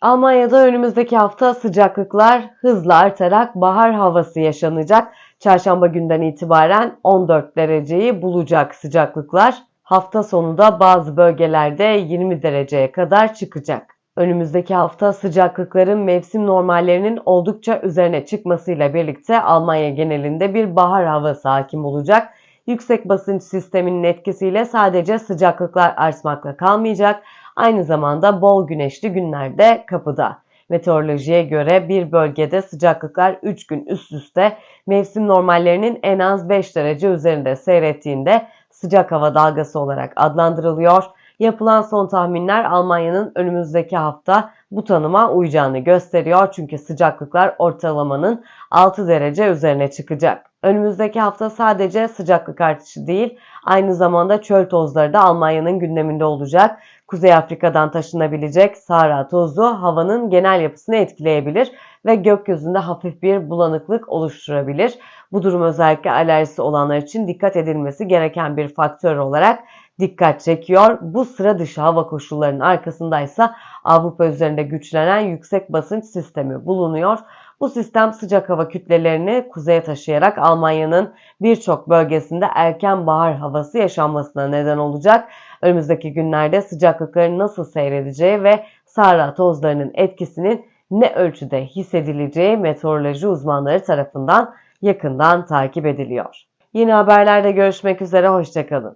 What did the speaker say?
Almanya'da önümüzdeki hafta sıcaklıklar hızla artarak bahar havası yaşanacak. Çarşamba günden itibaren 14 dereceyi bulacak sıcaklıklar. Hafta sonunda bazı bölgelerde 20 dereceye kadar çıkacak. Önümüzdeki hafta sıcaklıkların mevsim normallerinin oldukça üzerine çıkmasıyla birlikte Almanya genelinde bir bahar havası hakim olacak. Yüksek basınç sisteminin etkisiyle sadece sıcaklıklar artmakla kalmayacak, aynı zamanda bol güneşli günler de kapıda. Meteorolojiye göre bir bölgede sıcaklıklar 3 gün üst üste mevsim normallerinin en az 5 derece üzerinde seyrettiğinde sıcak hava dalgası olarak adlandırılıyor. Yapılan son tahminler Almanya'nın önümüzdeki hafta bu tanıma uyacağını gösteriyor. Çünkü sıcaklıklar ortalamanın 6 derece üzerine çıkacak. Önümüzdeki hafta sadece sıcaklık artışı değil, aynı zamanda çöl tozları da Almanya'nın gündeminde olacak. Kuzey Afrika'dan taşınabilecek Sahra tozu havanın genel yapısını etkileyebilir ve gökyüzünde hafif bir bulanıklık oluşturabilir. Bu durum özellikle alerjisi olanlar için dikkat edilmesi gereken bir faktör olarak dikkat çekiyor. Bu sıra dışı hava koşullarının arkasındaysa Avrupa üzerinde güçlenen yüksek basınç sistemi bulunuyor. Bu sistem sıcak hava kütlelerini kuzeye taşıyarak Almanya'nın birçok bölgesinde erken bahar havası yaşanmasına neden olacak. Önümüzdeki günlerde sıcaklıkların nasıl seyredeceği ve Sahra tozlarının etkisinin ne ölçüde hissedileceği meteoroloji uzmanları tarafından yakından takip ediliyor. Yeni haberlerde görüşmek üzere, hoşçakalın.